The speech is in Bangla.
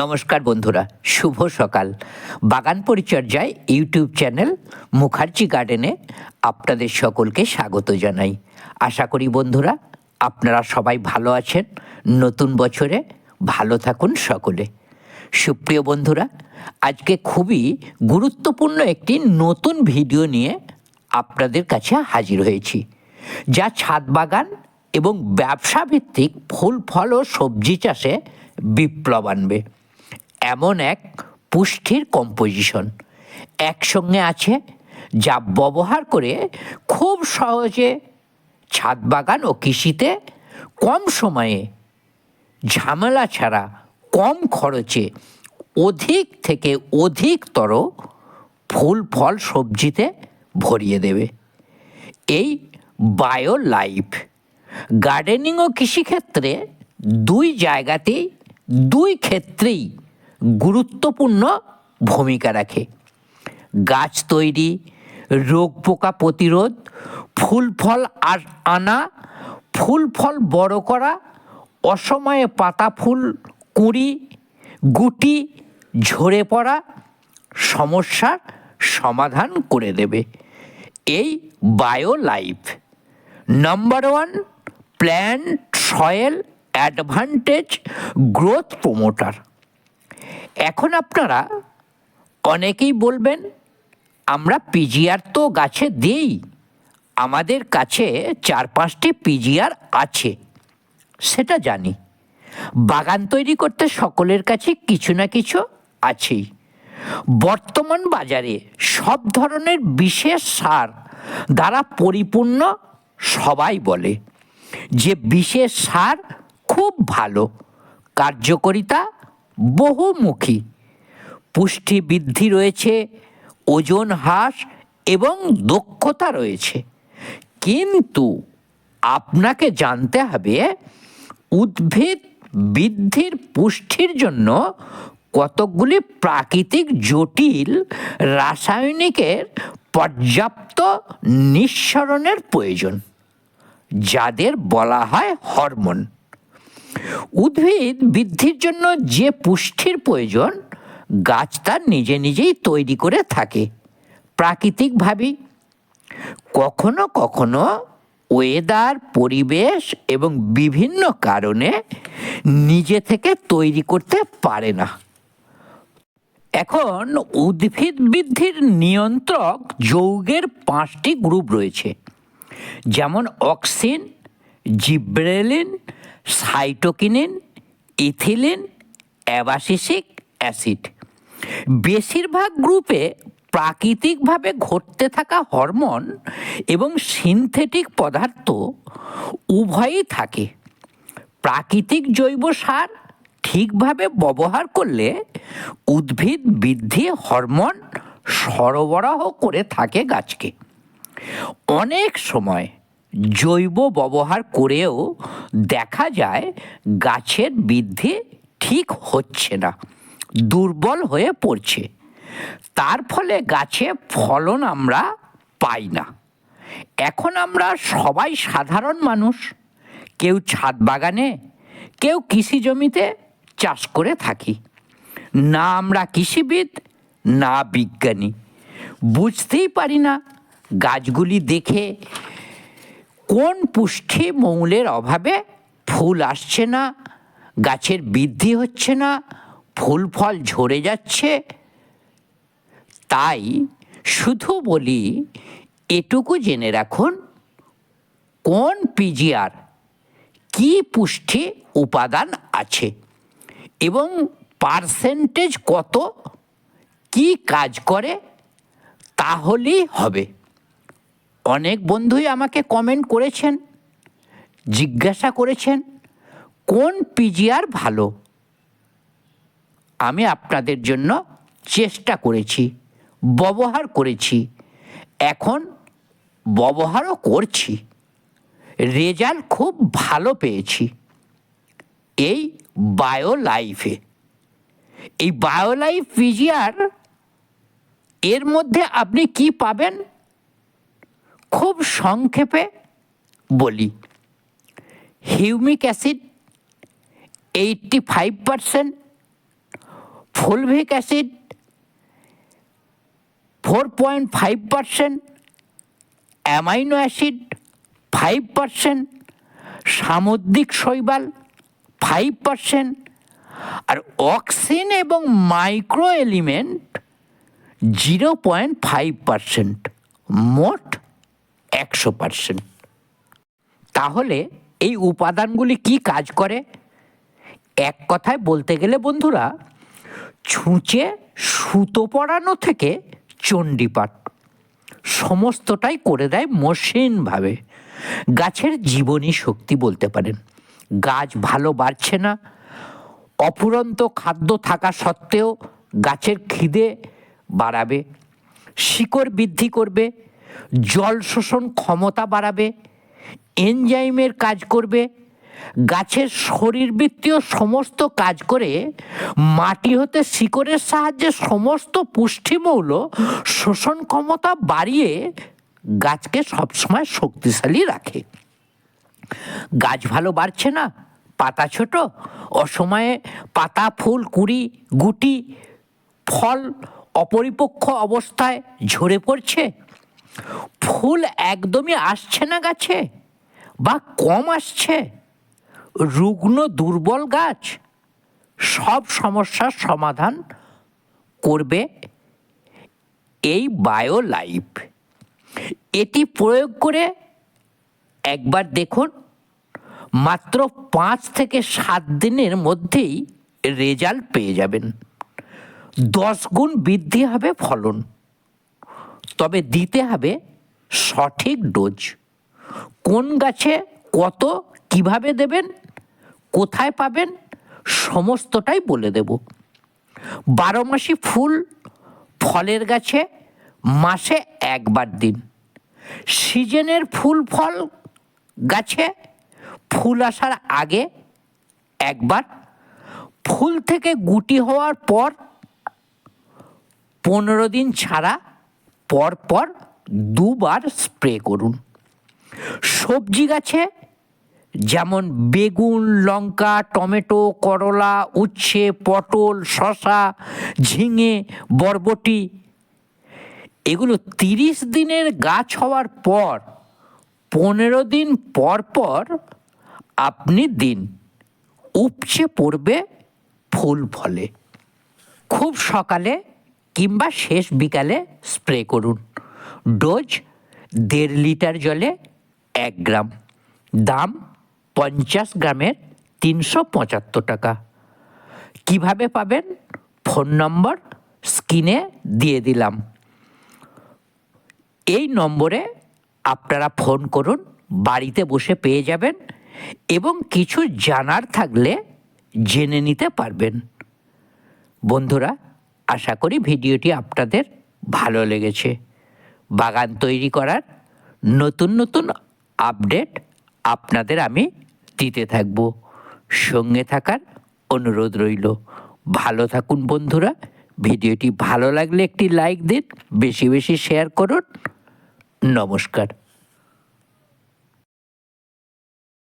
নমস্কার বন্ধুরা, শুভ সকাল। বাগান পরিচর্যায় ইউটিউব চ্যানেল মুখার্জি গার্ডেনে আপনাদের সকলকে স্বাগত জানাই। আশা করি বন্ধুরা, আপনারা সবাই ভালো আছেন, নতুন বছরে ভালো থাকুন সকলে। সুপ্রিয় বন্ধুরা, আজকে খুবই গুরুত্বপূর্ণ একটি নতুন ভিডিও নিয়ে আপনাদের কাছে হাজির হয়েছি, যা ছাদ বাগান এবং ব্যবসা ভিত্তিক ফুল, ফল ও সবজি চাষে বিপ্লব আনবে। এমন এক পুষ্টির কম্পোজিশন একসঙ্গে আছে যা ব্যবহার করে খুব সহজে ছাদ বাগান ও কৃষিতে কম সময়ে ঝামেলা ছাড়া কম খরচে অধিক থেকে অধিকতর ফুল, ফল, সবজিতে ভরিয়ে দেবে। এই বায়ো লাইফ গার্ডেনিং ও কৃষিক্ষেত্রে দুই জায়গাতেই দুই ক্ষেত্রেই গুরুত্বপূর্ণ ভূমিকা রাখে। গাছ তৈরি, রোগ পোকা প্রতিরোধ, ফুল ফল আর আনা, ফুল ফল বড় করা, অসময়ে পাতা ফুল, কুঁড়ি, গুটি, ঝরে পড়া, সমস্যার সমাধান করে দেবে। এই bio life number one, plant, soil advantage, growth promoter. এখন আপনারা অনেকেই বলবেন, আমরা পিজিআর তো গাছে দিই, আমাদের কাছে চার পাঁচটি পিজিআর আছে। সেটা জানি। বাগান তৈরি করতে সকলের কাছে কিছু না কিছু আছেই। বর্তমান বাজারে সব ধরনের বিশেষ সার দ্বারা পরিপূর্ণ সবাই বলে। যে বিশেষ সার খুব ভালো, কার্যকারিতা বহুমুখী। পুষ্টি বৃদ্ধি রয়েছে, ওজন হ্রাস এবং দক্ষতা রয়েছে। কিন্তু আপনাকে জানতে হবে, উদ্ভিদ বৃদ্ধির পুষ্টির জন্য কতকগুলি প্রাকৃতিক জটিল রাসায়নিকের পর্যাপ্ত নিঃসরণের প্রয়োজন, যাদের বলা হয় হরমোন। উদ্ভিদ বৃদ্ধির জন্য যে পুষ্টির প্রয়োজন, গাছ তার নিজে নিজেই তৈরি করে থাকে। প্রাকৃতিকভাবেই কখনো কখনো ওয়েদার পরিবেশ এবং বিভিন্ন কারণে নিজে থেকে তৈরি করতে পারে না। এখন উদ্ভিদ বৃদ্ধির নিয়ন্ত্রক যৌগের পাঁচটি গ্রুপ রয়েছে। যেমন auxin, gibberellin cytokinin ethylene, abscisic acid. বেশিরভাগ গ্রুপে প্রাকৃতিকভাবে ঘটতে থাকা হরমোন এবং সিনথেটিক পদার্থ উভয়ই থাকে। প্রাকৃতিক জৈব সার ঠিকভাবে ব্যবহার করলে উদ্ভিদ বৃদ্ধি হরমোন সরবরাহ করে থাকে গাছকে। অনেক সময় জৈব ব্যবহার করেও দেখা যায় গাছের বৃদ্ধি ঠিক হচ্ছে না, দুর্বল হয়ে পড়ছে। তার ফলে গাছে ফলন আমরা পাই না। এখন আমরা সবাই সাধারণ মানুষ, কেউ ছাদ বাগানে, কেউ কৃষি জমিতে চাষ করে থাকি। না আমরা কৃষিবিদ, না বিজ্ঞানী। বুঝতেই পারি না গাছগুলি দেখে কোন পুষ্টি মৌলের অভাবে ফুল আসছে না? গাছের বৃদ্ধি হচ্ছে না? ফুল ফল ঝরে যাচ্ছে? তাই শুধু বলি, এটুকু জেনে রাখুন, কোন পিজিআর কি পুষ্টি উপাদান আছে এবং পার্সেন্টেজ কত, কি কাজ করে, তাহলেই হবে। অনেক বন্ধুই আমাকে কমেন্ট করেছেন, জিজ্ঞাসা করেছেন, কোন পিজিআর ভালো? আমি আপনাদের জন্য চেষ্টা করেছি, ব্যবহার করেছি, এখন ব্যবহারও করছি রেজাল্ট খুব ভালো পেয়েছি, এই বায়ো লাইফে এই বায়ো লাইফ পিজিআর এর মধ্যে আপনি কি পাবেন? খুব সংক্ষেপে বলি। Humic acid eighty five percent, fulvic acid four point five percent, amino acid five percent, সামুদ্রিক শৈবাল ফাইভ পারসেন্ট, আর অক্সিন এবং micro element zero point five percent, মোট একশো পারসেন্ট। তাহলে এই উপাদানগুলি কি কাজ করে? এক কথায় বলতে গেলে বন্ধুরা, ছুঁচে সুতো পরানো থেকে চণ্ডীপাঠ সমস্তটাই করে দেয় মসৃণভাবে গাছের জীবনী শক্তি বলতে পারেন। গাছ ভালো বাড়ছে না। অফুরন্ত খাদ্য থাকা সত্ত্বেও গাছের খিদে বাড়াবে। শিকড় বৃদ্ধি করবে। জল শোষণ ক্ষমতা বাড়াবে, এনজাইমের কাজ করবে, গাছের শরীরবৃত্তীয় সমস্ত কাজ করে মাটি হতে শিকড়ের সাহায্যে সমস্ত পুষ্টিমৌল শোষণ ক্ষমতা বাড়িয়ে গাছকে সবসময় শক্তিশালী রাখে। গাছ ভালো বাড়ছে না, পাতা ছোট, অসময়ে পাতা, ফুল, কুড়ি, গুটি, ফল অপরিপক্ষ অবস্থায় ঝরে পড়ছে ফুল একদমই আসছে না গাছে বা কম আসছে। রুগ্ন দুর্বল গাছ, সব সমস্যার সমাধান করবে এই বায়ো লাইফ এটি প্রয়োগ করে একবার দেখুন, মাত্র পাঁচ থেকে সাত দিনের মধ্যেই রেজাল্ট পেয়ে যাবেন। দশ গুণ বৃদ্ধি হবে ফলন। তবে দিতে হবে সঠিক ডোজ। কোন গাছে কত কীভাবে দেবেন, কোথায় পাবেন, সমস্তটাই বলে দেব। বারো মাসি ফুল ফলের গাছে মাসে একবার দিন। সিজনের ফুল ফল গাছে ফুল আসার আগে একবার। ফুল থেকে গুটি হওয়ার পর পনেরো দিন ছাড়া পর পর দুবার স্প্রে করুন। সবজি গাছে যেমন বেগুন, লঙ্কা, টমেটো, করলা, উচ্ছে, পটল শশা ঝিঙে, বরবটি, এগুলো তিরিশ দিনের গাছ হওয়ার পর, পনেরো দিন পর পর আপনি দিন, উপচে পড়বে ফুল ফলে। খুব সকালে কিংবা শেষ বিকালে স্প্রে করুন। ডোজ দেড় লিটার জলে এক গ্রাম। দাম পঞ্চাশ গ্রামের তিনশো পঁচাত্তর টাকা। কীভাবে পাবেন? ফোন নম্বর স্ক্রিনে দিয়ে দিলাম। এই নম্বরে আপনারা ফোন করুন, বাড়িতে বসে পেয়ে যাবেন এবং কিছু জানার থাকলে জেনে নিতে পারবেন। বন্ধুরা আশা করি ভিডিওটি আপনাদের ভালো লেগেছে। বাগান তৈরি করার নতুন নতুন আপডেট আপনাদের আমি দিতে থাকব। সঙ্গে থাকার অনুরোধ রইল। ভালো থাকুন বন্ধুরা। ভিডিওটি ভালো লাগলে একটি লাইক দিন, বেশি বেশি শেয়ার করুন। নমস্কার।